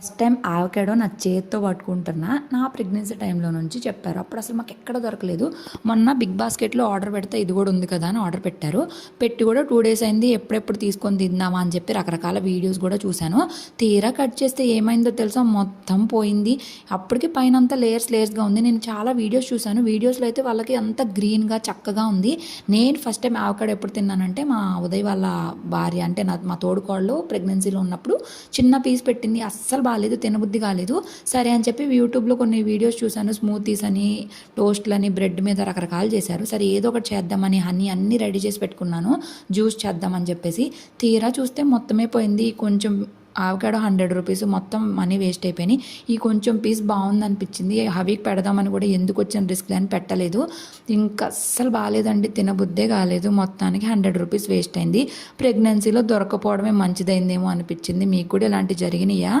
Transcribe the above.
First time avocado నా చేతితో పట్టుకుంటున్నా. నా ప్రెగ్నెన్సీ టైంలో నుంచి చెప్పారు. అప్పుడు అసలు మాకు ఎక్కడ దొరకలేదు. మొన్న బిగ్ బాస్కెట్లో ఆర్డర్ పెడితే ఇది కూడా ఉంది కదా అని ఆర్డర్ పెట్టారు. పెట్టి కూడా టూ డేస్ అయింది. ఎప్పుడెప్పుడు తీసుకొని తిందామా అని చెప్పి రకరకాల వీడియోస్ కూడా చూశాను. తీరా కట్ చేస్తే ఏమైందో తెలుసా? మొత్తం పోయింది. అప్పటికి పైన అంతా లేయర్స్ లేయర్స్గా ఉంది. నేను చాలా వీడియోస్ చూశాను. వీడియోస్లో అయితే వాళ్ళకి అంత గ్రీన్గా చక్కగా ఉంది. నేను ఫస్ట్ టైం ఆవకాడో ఎప్పుడు తిన్నానంటే మా ఉదయ్ వాళ్ళ భార్య అంటే నా మా తోడుకోళ్ళు ప్రెగ్నెన్సీలో ఉన్నప్పుడు చిన్న పీస్ పెట్టింది. అస్సలు బాగాలేదు తినబుద్ధి కాలేదు. సరే అని చెప్పి యూట్యూబ్లో కొన్ని వీడియోస్ చూశాను. స్మూతీస్ అని టోస్ట్లని బ్రెడ్ మీద రకరకాలు చేశారు. సరే ఏదో ఒకటి చేద్దామని హనీ అన్నీ రెడీ చేసి పెట్టుకున్నాను. జ్యూస్ చేద్దామని చెప్పేసి తీరా చూస్తే మొత్తమే పోయింది. కొంచెం ఆవకాడో హండ్రెడ్ రూపీస్ మొత్తం మనీ వేస్ట్ అయిపోయినాయి. ఈ కొంచెం పీస్ బాగుంది అనిపించింది హవీకి పెడదామని కూడా ఎందుకు వచ్చిన రిస్క్ అని పెట్టలేదు. ఇంకా అస్సలు బాగాలేదండి. తినబుద్దే కాలేదు. మొత్తానికి హండ్రెడ్ రూపీస్ వేస్ట్ అయింది. ప్రెగ్నెన్సీలో దొరకపోవడమే మంచిదైందేమో అనిపించింది. మీకు కూడా ఇలాంటివి జరిగినాయా?